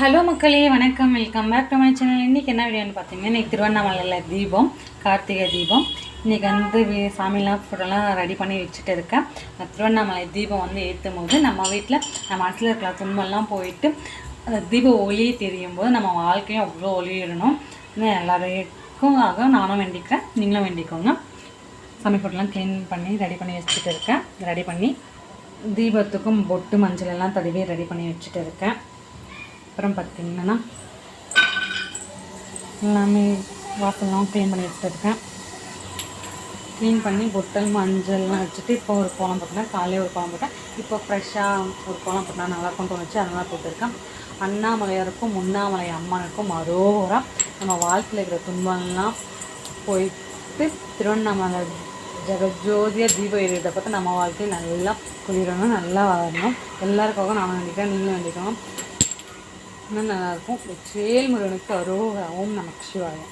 Hello மக்களே வணக்கம். Welcome back to my channel இன்றைக்கி என்ன வீடியோன்னு பார்த்தீங்கன்னா இன்றைக்கி திருவண்ணாமலையில் தீபம் கார்த்திகை தீபம். இன்றைக்கி வந்து சாமிலாம் ஃபுட்டெல்லாம் ரெடி பண்ணி வச்சுட்டு இருக்கேன். திருவண்ணாமலை தீபம் வந்து ஏற்றும் போது நம்ம வீட்டில் நம்ம மனசில் இருக்கிற துன்பம்லாம் போயிட்டு அந்த தீப ஒளி தெரியும் போது நம்ம வாழ்க்கையும் அவ்வளோ ஒளியிடணும். இன்னும் எல்லாருக்கும் ஆக நானும் வேண்டிக்கிறேன் நீங்களும் வேண்டிக்கோங்க. சாமி ஃபுட்டெல்லாம் க்ளீன் பண்ணி ரெடி பண்ணி வச்சுட்டு இருக்கேன். ரெடி பண்ணி தீபத்துக்கும் பொட்டு மஞ்சள் எல்லாம் தடவி ரெடி பண்ணி வச்சுட்டு இருக்கேன். அப்புறம் பார்த்திங்கன்னா எல்லாமே வாசல்லாம் க்ளீன் பண்ணி வச்சுட்டு இருக்கேன். க்ளீன் பண்ணி பொட்டல் மஞ்சள்லாம் வச்சுட்டு இப்போ ஒரு கோலம் போட்டேன் காலையில் ஒரு கோலம் போட்டேன் இப்போ ஃப்ரெஷ்ஷாக ஒரு கோலம் போட்டால் வந்து வச்சு அதெல்லாம் கொடுத்துருக்கேன் அண்ணாமலையாருக்கும் முன்னாமலை அம்மனுக்கும் அரோரா நம்ம வாழ்க்கையில் இருக்கிற துன்பம்லாம் போயிட்டு திருவண்ணாமலை ஜெகஜோதியாக தீபம் எரியதை பார்த்து நம்ம வாழ்க்கையில் நல்லா குளிரணும் நல்லா வளரணும் எல்லாருக்காகவும் நான் வேண்டிக்கிறேன் நீங்களும் வேண்டிக்கணும் இன்னும் நல்லாயிருக்கும் சேல் முருகனுக்கு அரோகா ஓம் நமக்கு சிவாயம்